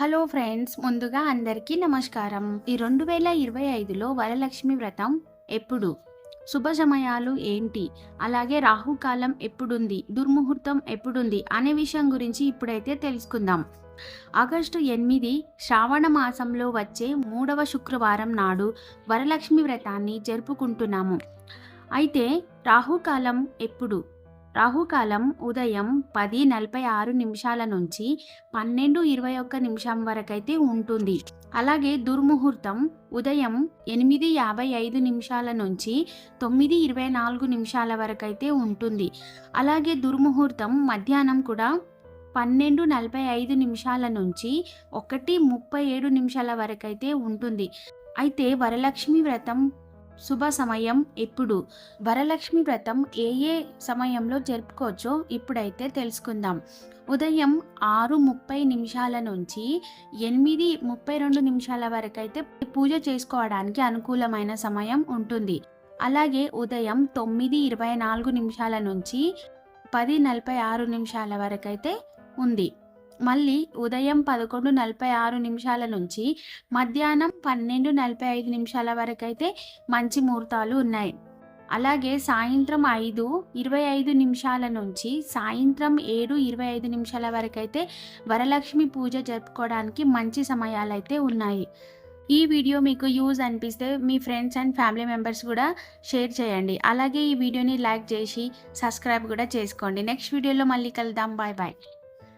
Hello friends ముందుగా అందరికీ నమస్కారం. ఈ రెండు వేల ఇరవై ఐదులో వరలక్ష్మి వ్రతం ఎప్పుడు? శుభ సమయాలు ఏంటి? అలాగే రాహుకాలం ఎప్పుడుంది? దుర్ముహూర్తం ఎప్పుడుంది? అనే విషయం గురించి ఇప్పుడైతే తెలుసుకుందాం. ఆగస్టు ఎనిమిది శ్రావణ మాసంలో వచ్చే మూడవ శుక్రవారం నాడు వరలక్ష్మి వ్రతాన్ని జరుపుకుంటున్నాము. అయితే రాహుకాలం ఎప్పుడు? రాహుకాలం ఉదయం పది నలభై ఆరు నిమిషాల నుంచి పన్నెండు ఇరవై ఒక్క నిమిషం వరకైతే ఉంటుంది. అలాగే దుర్ముహూర్తం ఉదయం ఎనిమిది యాభై ఐదు నిమిషాల నుంచి తొమ్మిది ఇరవై నాలుగు నిమిషాల వరకైతే ఉంటుంది. అలాగే దుర్ముహూర్తం మధ్యాహ్నం కూడా పన్నెండు నలభై ఐదు నిమిషాల నుంచి ఒకటి ముప్పై ఏడు నిమిషాల వరకైతే ఉంటుంది. అయితే వరలక్ష్మి వ్రతం శుభ సమయం ఎప్పుడు వరలక్ష్మి వ్రతం ఏ ఏ సమయంలో జరుపుకోవచ్చో ఇప్పుడైతే తెలుసుకుందాం. ఉదయం ఆరు ముప్పై నిమిషాల నుంచి ఎనిమిది ముప్పై రెండు నిమిషాల వరకు అయితే పూజ చేసుకోవడానికి అనుకూలమైన సమయం ఉంటుంది. అలాగే ఉదయం తొమ్మిది ఇరవై నాలుగు నిమిషాల నుంచి పది నలభై ఆరు నిమిషాల వరకు అయితే ఉంది. మళ్ళీ ఉదయం పదకొండు నలభై ఆరు నిమిషాల నుంచి మధ్యాహ్నం పన్నెండు నలభై ఐదు నిమిషాల వరకు అయితే మంచి ముహూర్తాలు ఉన్నాయి. అలాగే సాయంత్రం ఐదు ఇరవై ఐదు నిమిషాల నుంచి సాయంత్రం ఏడు ఇరవై ఐదు నిమిషాల వరకు అయితే వరలక్ష్మి పూజ జరుపుకోవడానికి మంచి సమయాలు అయితే ఉన్నాయి. ఈ వీడియో మీకు యూజ్ అనిపిస్తే మీ ఫ్రెండ్స్ అండ్ ఫ్యామిలీ మెంబర్స్ కూడా షేర్ చేయండి. అలాగే ఈ వీడియోని లైక్ చేసి సబ్స్క్రైబ్ కూడా చేసుకోండి. నెక్స్ట్ వీడియోలో మళ్ళీ కలుద్దాం. Bye bye.